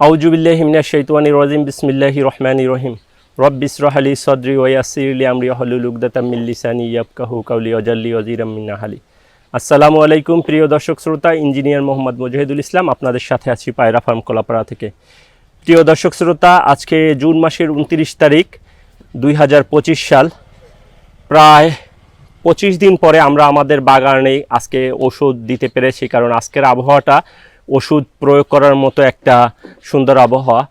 আউজুবিল্লাহ হিমনা শৈতানি রাজিম বিসমিল্লাহি রহমানি রহিম। রব্বিস রহালি সদরি ওয়াসিরলি আমরি হলুল উগদাতাম মিন লিসানি ইয়াফকাহু কাউলি ওয়াজাল্লি ওয়াজিরাম মিন নাহালি। আসসালামু আলাইকুম, প্রিয় দর্শক শ্রোতা, ইঞ্জিনিয়ার মোহাম্মদ মুজাহিদুল ইসলাম আপনাদের সাথে আছি পায়রা ফার্ম কলাপাড়া থেকে। প্রিয় দর্শক শ্রোতা, আজকে জুন মাসের উনত্রিশ তারিখ, দুই হাজার পঁচিশ সাল। প্রায় পঁচিশ দিন পরে আমরা আমাদের বাগানে আজকে ওষুধ দিতে পেরেছি, কারণ আজকের আবহাওয়াটা ওষুধ প্রয়োগ করার মতো একটা সুন্দর আবহাওয়া।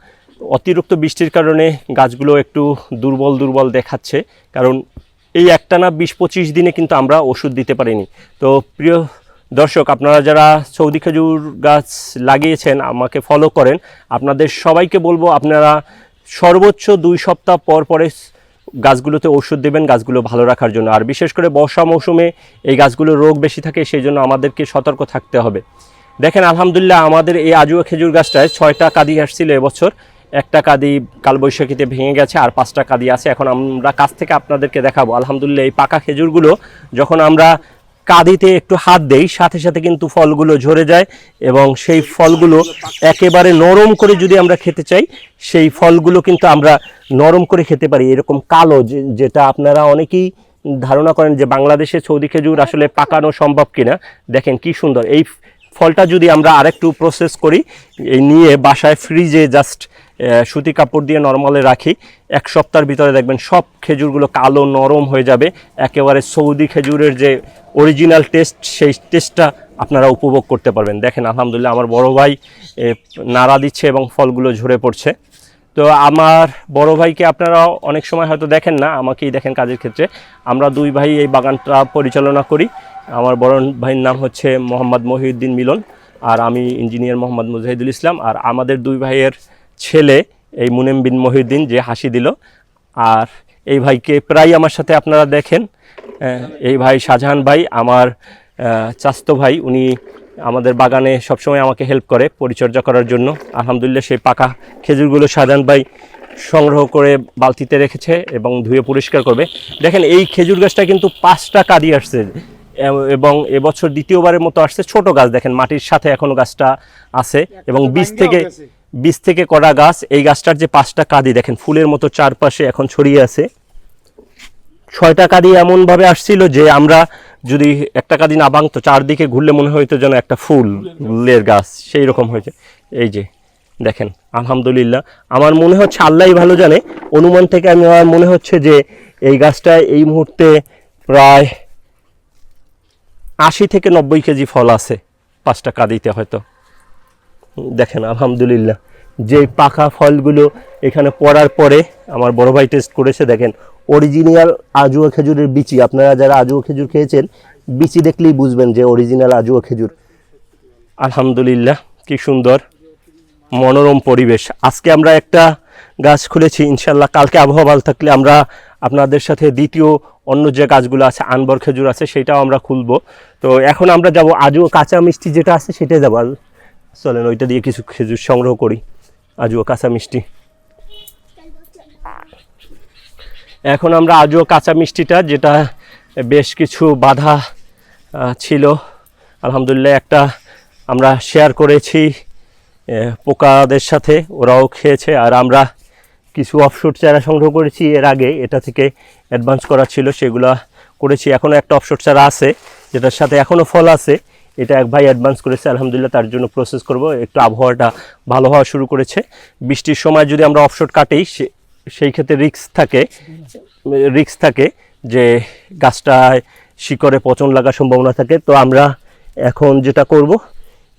অতিরিক্ত বৃষ্টির কারণে গাছগুলো একটু দুর্বল দুর্বল দেখাচ্ছে। কারণ এই একটানা বিশ পঁচিশ দিনে কিন্তু আমরা ওষুধ দিতে পারিনি। তো প্রিয় দর্শক, আপনারা যারা সৌদি খেজুর গাছ লাগিয়েছেন, আমাকে ফলো করেন। আপনাদের সবাইকে বলব, আপনারা সর্বোচ্চ দুই সপ্তাহ পর পরে গাছগুলোতে ওষুধ দেবেন, গাছগুলো ভালো রাখার জন্য। আর বিশেষ করে বর্ষা মৌসুমে এই গাছগুলোর রোগ বেশি থাকে, সেই জন্য আমাদেরকে সতর্ক থাকতে হবে। দেখেন, আলহামদুলিল্লাহ আমাদের এই আজুয়া খেজুর গাছটায় ছয়টা কাদি আসছিল এবছর। একটা কাদি কালবৈশাখীতে ভেঙে গেছে আর পাঁচটা কাদি আছে। এখন আমরা কাছ থেকে আপনাদেরকে দেখাবো। আলহামদুলিল্লাহ এই পাকা খেজুরগুলো যখন আমরা কাদিতে একটু হাত দেই, সাথে সাথে কিন্তু ফলগুলো ঝরে যায় এবং সেই ফলগুলো একেবারে নরম করে যদি আমরা খেতে চাই, সেই ফলগুলো কিন্তু আমরা নরম করে খেতে পারি। এরকম কালো যেটা আপনারা অনেকেই ধারণা করেন যে বাংলাদেশে সৌদি খেজুর আসলে পাকানো সম্ভব কিনা। দেখেন কি সুন্দর। এই ফলটা যদি আমরা আরেকটু প্রসেস করি, এই নিয়ে বাসায় ফ্রিজে জাস্ট সুতি কাপড় দিয়ে নর্মালে রাখি। এক সপ্তাহের ভিতরে দেখবেন সব খেজুরগুলো কালো, নরম হয়ে যাবে। একেবারে সৌদি খেজুরের যে অরিজিনাল টেস্ট সেই টেস্টটা আপনারা উপভোগ করতে পারবেন। দেখেন, আলহামদুলিল্লাহ আমার বড় ভাই নাড়া দিচ্ছে এবং ফলগুলো ঝরে পড়ছে। তো আমার বড় ভাইকে আপনারা অনেক সময় হয়তো দেখেন না, আমাকেই দেখেন কাজের ক্ষেত্রে। আমরা দুই ভাই এই বাগানটা পরিচালনা করি। আমার বড় ভাইয়ের নাম হচ্ছে মোহাম্মদ মহিউদ্দিন মিলন, আর আমি ইঞ্জিনিয়ার মোহাম্মদ মুজাহিদুল ইসলাম, আর আমাদের দুই ভাইয়ের ছেলে এই মুনেম বিন মহিউদ্দিন যে হাসি দিল। আর এই ভাইকে প্রায় আমার সাথে আপনারা দেখেন। এই ভাই শাহজাহান ভাই, আমার চাস্ত ভাই, উনি আমাদের বাগানে সবসময় আমাকে হেল্প করে পরিচর্যা করার জন্য। আলহামদুলিল্লাহ সেই পাকা খেজুরগুলো শাহজাহান ভাই সংগ্রহ করে বালতিতে রেখেছে এবং ধুয়ে পরিষ্কার করবে। দেখেন এই খেজুর গাছটা কিন্তু পাঁচটা কাদি আসছে। এবং এবছর দ্বিতীয়বারের মতো আসছে ছোট গাছ। দেখেন মাটির সাথে এখনও গাছটা আছে এবং বীজ থেকে বীজ থেকে করা গাছ এই গাছটার যে পাঁচটা কাদি দেখেন ফুলের মতো চারপাশে এখন ছড়িয়ে আছে। ছয়টা কাদি এমনভাবে আসছিল যে আমরা যদি একটা কাদি না ভাঙতো চারদিকে ঘুরলে মনে হইতো যেন একটা ফুলের গাছ সেই রকম হয়েছে। এই যে দেখেন আলহামদুলিল্লাহ। আমার মনে হচ্ছে আল্লাহই ভালো জানে। অনুমান থেকে আমি আমার মনে হচ্ছে যে এই গাছটায় এই মুহূর্তে প্রায় আশি থেকে নব্বই কেজি ফল আছে পাঁচটা কাদিতে হয়তো। দেখেন, আলহামদুলিল্লাহ। যে পাকা ফলগুলো এখানে পড়ার পরে আমার বড় ভাই টেস্ট করেছে, দেখেন অরিজিনাল আজুয়া খেজুরের বিচি। আপনারা যারা আজুয়া খেজুর খেয়েছেন, বিচি দেখলেই বুঝবেন যে অরিজিনাল আজুয়া খেজুর। আলহামদুলিল্লাহ, কি সুন্দর, মনোরম পরিবেশ। আজকে আমরা একটা গাছ খুলেছি, ইনশাল্লাহ। কালকে আবহাওয়া ভালো থাকলে আমরা আপনাদের সাথে দ্বিতীয় অন্য যে গাছগুলো আছে, আনবর খেজুর আছে, সেটাও আমরা খুলবো। তো এখন আমরা যাব, আজও কাঁচা মিষ্টি যেটা আছে সেটাই যাব। চলেন, ওইটা দিয়ে কিছু খেজুর সংগ্রহ করি। আজও কাঁচা মিষ্টি। এখন আমরা আজও কাঁচা মিষ্টিটা, যেটা বেশ কিছু বাধা ছিল। আলহামদুলিল্লাহ একটা আমরা শেয়ার করেছি পোকাদের সাথে, ওরাও খেয়েছে, আর আমরা কিছু অফশুট চারা সংগ্রহ করেছি এর আগে, এটা থেকে অ্যাডভান্স করা ছিল, সেগুলো করেছি। এখনও একটা অফশুট চারা আছে, যেটার সাথে এখনও ফল আছে। এটা এক ভাই অ্যাডভান্স করেছে, আলহামদুলিল্লাহ তার জন্য প্রসেস করব। একটু আবহাওয়াটা ভালো হওয়া শুরু করেছে। বৃষ্টির সময় যদি আমরা অফশুট কাটি সেই ক্ষেত্রে রিক্স থাকে রিক্স থাকে যে গাছটায় শিকড়ে পচন লাগার সম্ভাবনা থাকে। তো আমরা এখন যেটা করব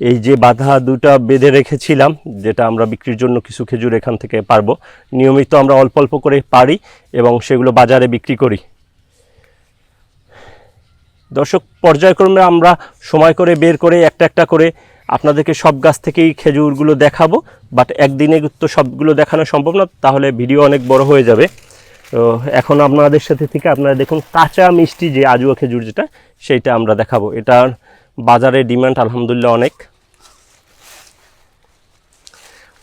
এই যে বাধা দুটা বেঁধে রেখেছিলাম, যেটা আমরা বিক্রির জন্য কিছু খেজুর এখান থেকে পারব, নিয়মিত আমরা অল্প অল্প করে পারি এবং সেগুলো বাজারে বিক্রি করি। দর্শক, পর্যায়ক্রমে আমরা সময় করে বের করে একটা একটা করে আপনাদেরকে সব গাছ থেকেই খেজুরগুলো দেখাবো, বাট একদিনে তো সবগুলো দেখানো সম্ভব না, তাহলে ভিডিও অনেক বড় হয়ে যাবে। তো এখন আপনাদের সাথে থেকে আপনারা দেখুন, কাঁচা মিষ্টি যে আজুয়া খেজুর যেটা, সেইটা আমরা দেখাবো। এটার বাজারে ডিমান্ড আলহামদুলিল্লাহ অনেক।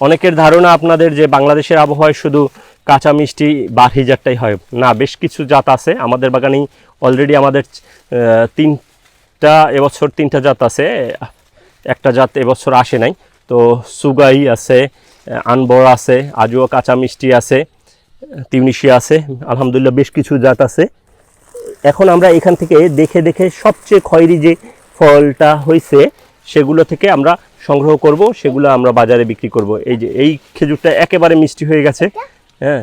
অনেকের ধারণা আপনাদের যে বাংলাদেশের আবহাওয়ায় শুধু কাঁচা মিষ্টি বারহিজারটাই হয়। না, বেশ কিছু জাত আছে। আমাদের বাগানেই অলরেডি আমাদের তিনটা এবছর তিনটা জাত আছে। একটা জাত এবছর আসে নাই। তো সুগাই আছে, আনবর আছে আজও কাঁচা মিষ্টি আছে তিউনিশিয়া আছে, আলহামদুলিল্লাহ বেশ কিছু জাত আছে। এখন আমরা এখান থেকে দেখে দেখে সবচেয়ে খয়েরি যে ফলটা হয়েছে, সেগুলো থেকে আমরা সংগ্রহ করব সেগুলো আমরা বাজারে বিক্রি করব। এই যে এই খেজুরটা একেবারে মিষ্টি হয়ে গেছে। হ্যাঁ।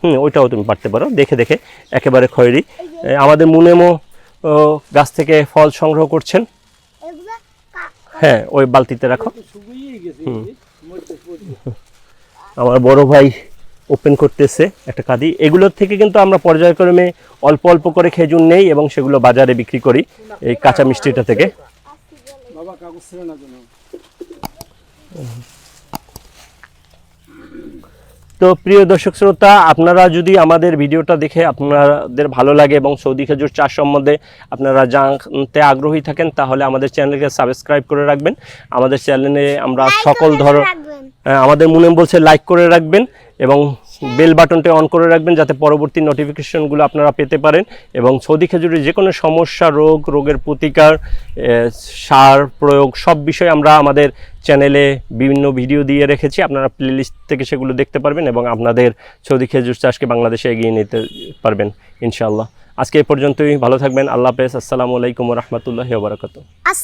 হুম ওইটাও তুমি পারতে পারো। দেখে দেখে। একেবারে খয়েরি। আমাদের মুনেমো গাছ থেকে ফল সংগ্রহ করছেন। হ্যাঁ ওই বালতিতে রাখো। আমার বড় ভাই ওপেন করতেছে একটা কাদি। এগুলোর থেকে কিন্তু আমরা পর্যায়ক্রমে অল্প অল্প করে খেজুর নেই এবং সেগুলো বাজারে বিক্রি করি এই কাঁচা মিষ্টিটা থেকে। বাবা কাগজ ছিল না কোনো তো প্রিয় দর্শক শ্রোতা আপনারা যদি আমাদের ভিডিওটা দেখে আপনাদের ভালো লাগে এবং সৌদি খেজুর চাষ সম্বন্ধে আপনারা জানতে আগ্রহী থাকেন তাহলে আমাদের চ্যানেলকে সাবস্ক্রাইব করে রাখবেন। আমাদের চ্যানেলে আমরা সকল ধর আমাদের মনে বলছে লাইক করে রাখবেন এবং বেল বাটনটা অন করে রাখবেন যাতে পরবর্তী নোটিফিকেশনগুলো আপনারা পেতে পারেন। এবং সৌদি খেজুরের যে কোনো সমস্যা, রোগ, রোগের প্রতিকার সার প্রয়োগ সব বিষয়ে আমরা আমাদের চ্যানেলে বিভিন্ন ভিডিও দিয়ে রেখেছি। আপনারা প্লেলিস্ট থেকে সেগুলো দেখতে পারবেন এবং আপনাদের সৌদি খেজুর চাষকে বাংলাদেশে এগিয়ে নিতে পারবেন, ইনশাআল্লাহ। আজকে এ পর্যন্তই। ভালো থাকবেন। আল্লাহ হাফেজ। আসসালামু আলাইকুম রহমতুল্লাহ বারাকাতু